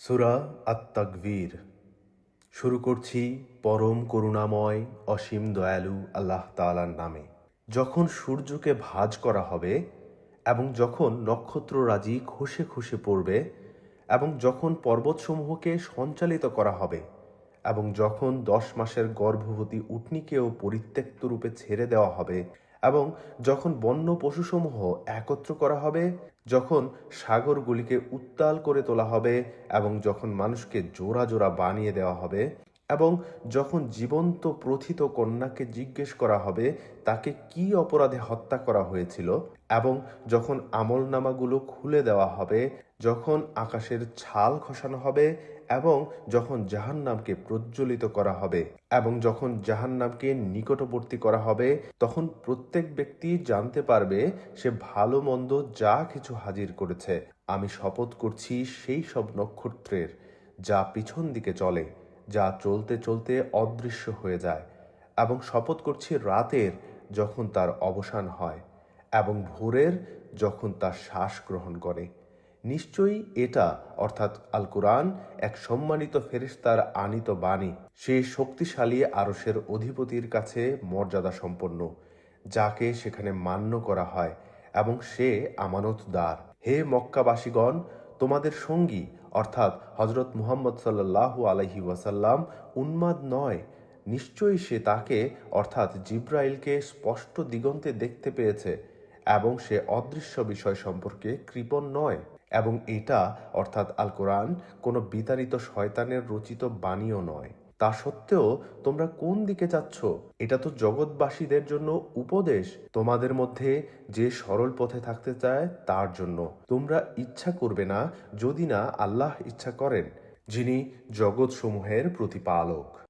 সুরা আত্মাকবীর শুরু করছি পরম করুণাময়, অসীম দয়ালু আল্লাহ তাআলার নামে। যখন সূর্যকে ভাঁজ করা হবে এবং যখন নক্ষত্ররাজি খসে খসে পড়বে এবং যখন পর্বতসমূহকে সঞ্চালিত করা হবে এবং যখন দশ মাসের গর্ভবতী উটনিকেও পরিত্যক্ত রূপে ছেড়ে দেওয়া হবে এবং যখন বন্য পশুসমূহ একত্র করা হবে, যখন সাগরগুলিকে উত্তাল করে তোলা হবে এবং যখন মানুষকে জোড়া জোড়া বানিয়ে দেওয়া হবে এবং যখন জীবন্ত প্রথিত কন্যাকে জিজ্ঞেস করা হবে, তাকে কি অপরাধে হত্যা করা হয়েছিল এবং যখন আমলনামাগুলো খুলে দেওয়া হবে, যখন আকাশের ছাল খসানো হবে এবং যখন জাহান্নামকে প্রজ্বলিত করা হবে এবং যখন জাহান্নামকে নিকটবর্তী করা হবে, তখন প্রত্যেক ব্যক্তি জানতে পারবে সে ভালো মন্দ যা কিছু হাজির করেছে। আমি শপথ করছি সেই সব নক্ষত্রের যা পিছন দিকে চলে, যা চলতে চলতে অদৃশ্য হয়ে যায় এবং শপথ করছি রাতের যখন তার অবসান হয় এবং ভোরের যখন তার শ্বাস গ্রহণ করে। নিশ্চয়ই এটা, অর্থাৎ আল কোরআন এক সম্মানিত ফেরেশতার আনিত বাণী। সে শক্তিশালী আরসের অধিপতির কাছে মর্যাদা সম্পন্ন, যাকে সেখানে মান্য করা হয়, এবং সে আমানতদার। হে মক্কাবাসীগণ, তোমাদের সঙ্গী, অর্থাৎ হজরত মুহাম্মদ সাল্লাল্লাহু আলাইহি ওয়াসাল্লাম, উন্মাদ নয়। নিশ্চয়ই সে তাকে, অর্থাৎ জিব্রাইলকে, স্পষ্ট দিগন্তে দেখতে পেয়েছে, এবং সে অদৃশ্য বিষয় সম্পর্কে কৃপণ নয়। এবং এটা, অর্থাৎ আল কোরআন, কোনো বিতাড়িত শয়তানের রচিত বাণীও নয়। তা সত্ত্বেও তোমরা কোন দিকে যাচ্ছ? এটা তো জগৎবাসীদের জন্য উপদেশ। তোমাদের মধ্যে যে সরল পথে থাকতে চায়, তার জন্য। তোমরা ইচ্ছা করবে না, যদি না আল্লাহ ইচ্ছা করেন, যিনি জগৎসমূহের প্রতিপালক।